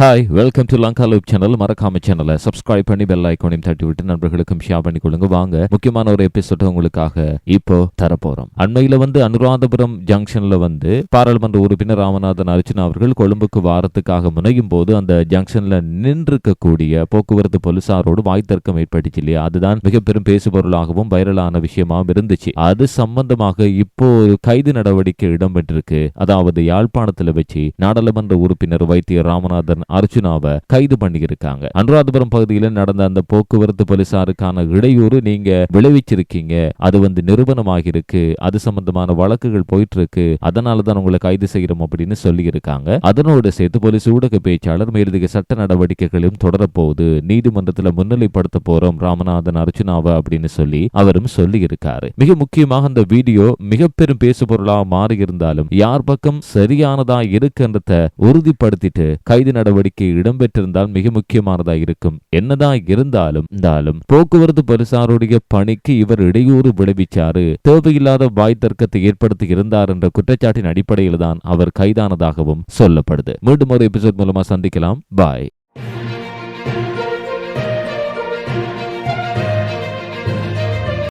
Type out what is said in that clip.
Hi welcome to Lanka loop channel மறக்காம சேனலை subscribe பண்ணி பெல் ஐக்கோனையும் தட்டி விட்டு நண்பர்களுக்கும் ஷேர் பண்ணி கொடுங்க வாங்க முக்கியமான ஒரு எபிசோட் உங்களுக்காக இப்போ தரப்போறோம். அண்மையில வந்து அனுராதபுரம் ஜங்ஷன்ல வந்து பாராளுமன்ற உறுப்பினர் ராமநாதன் அர்ச்சனா அவர்கள் கொழும்புக்கு வாரத்துக்காக முனையும் போது அந்த ஜங்ஷன்ல நின்றிருக்கக்கூடிய போக்குவரத்து போலீசாரோடு வாய்த்தர்க்கம் ஏற்பட்டுச்சு இல்லையா? அதுதான் மிக பெரும் பேசுபொருளாகவும் வைரலான விஷயமாகவும் இருந்துச்சு. அது சம்பந்தமாக இப்போ கைது நடவடிக்கை இடம்பெற்றிருக்கு. அதாவது யாழ்ப்பாணத்துல வச்சு நாடாளுமன்ற உறுப்பினர் வைத்தியர் ராமநாதன் அர்ஜுனாவை கைது பண்ணியிருக்காங்க. அனுராதபுரம் பகுதியில் நடந்த அந்த போக்குவரத்து போலீசாருக்கான இடையூறு நீங்க விளைவிச்சிருக்கீங்க. அது வந்து நிறுவனமாக இருக்கு அது சம்பந்தமான வழக்குகள் போயிட்டு இருக்கு அதனால தான் உங்களை கைது செய்யறோம் அப்படின்னு சொல்லி இருக்காங்க அதனோடு சேர்த்து போலீஸ் ஊடக பேச்சாளர் மேலதிக சட்ட நடவடிக்கைகளும் தொடரப்போகுது. நீதிமன்றத்தில் முன்னிலைப்படுத்த போறோம் ராமநாதன் அர்ஜுனாவை அப்படின்னு சொல்லி அவரும் சொல்லி இருக்காரு மிக முக்கியமாக அந்த வீடியோ மிக பெரும் பேசு பொருளாக மாறி இருந்தாலும் யார் பக்கம் சரியானதா இருக்குன்றத உறுதிப்படுத்திட்டு கைது நடவடிக்கை இடம்பெற்றிருந்தால் மிக முக்கியமானதா இருக்கும். என்னதான் இருந்தாலும் இருந்தாலும் போக்குவரத்து போலீசாருடைய பணிக்கு இவர் இடையூறு விளைவிச்சாரு. தேவையில்லாத வாய் தர்க்கத்தை ஏற்படுத்தி இருந்தார் என்ற குற்றச்சாட்டின் அடிப்படையில் தான் அவர் கைதானதாகவும் சொல்லப்படுது. மீண்டும் ஒரு எபிசோட் மூலமா சந்திக்கலாம். பாய்